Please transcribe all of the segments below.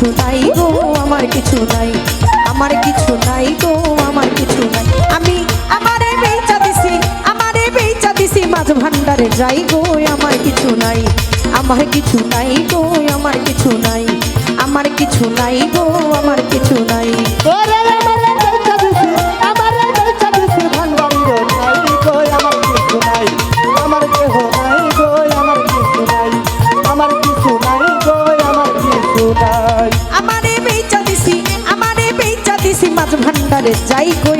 কিছু নাই গো, আমার কিছু নাই। আমার কিছু নাই গো, আমার কিছু নাই। আমি আমারে বেচা দিছি, আমারে বেচা দিছি মাঝ ভান্ডারে যাই গো, আমার কিছু নাই। আমার কিছু নাই গো, আমার কিছু নাই। আমার কিছু নাই গো, আমার কিছু নাই। যাই করি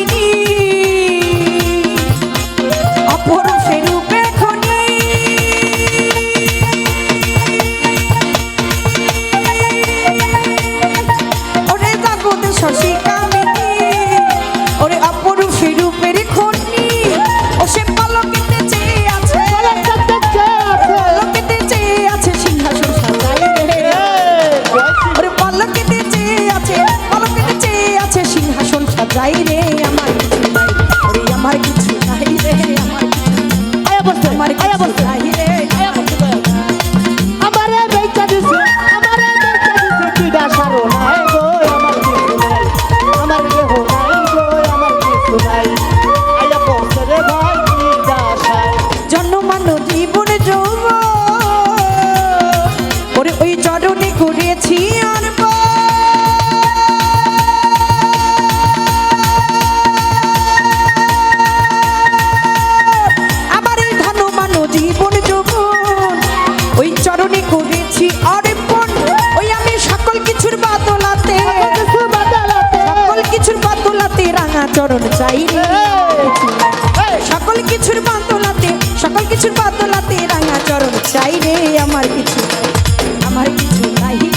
বেশি অরিপণ ওই আমি সকল কিছুর বাদলাতে, সকল কিছুর বাদলাতে রাঙা চরণ চাই সকল কিছুর বাদলাতে, সকল কিছুর বাদলাতে রাঙা চরণ চাই রে। আমার কিছু আমার কিছু নাই।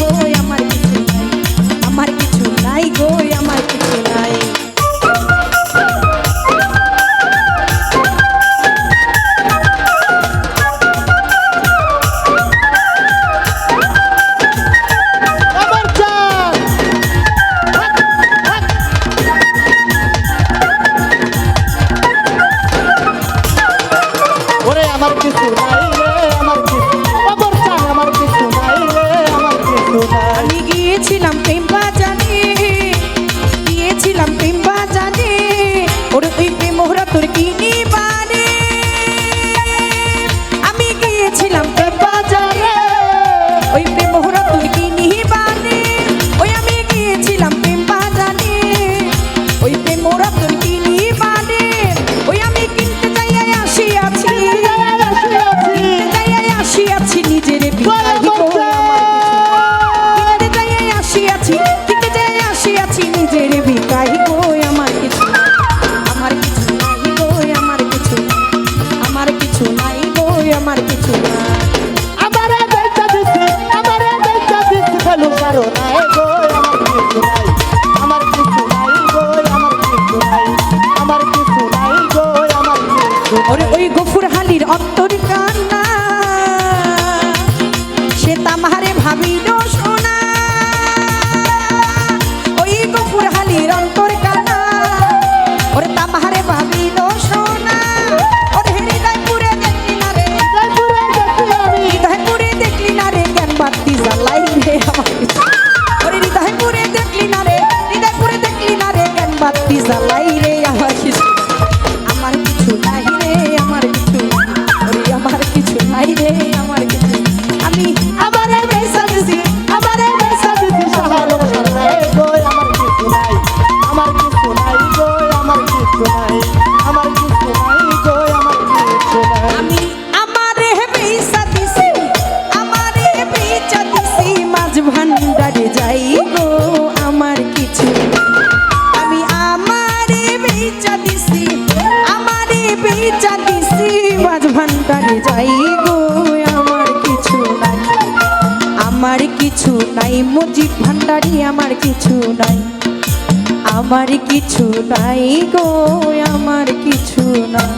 গিয়েছিলাম প্রেম বাজার কিছু নাই মজিব ভান্ডারি আমার কিছু নাই। আমার কিছু নাই গো, আমার কিছু নাই।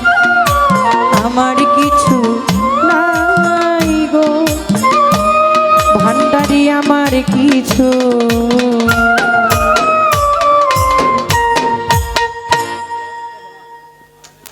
আমার কিছু নাই গো। ভান্ডারি আমার কিছু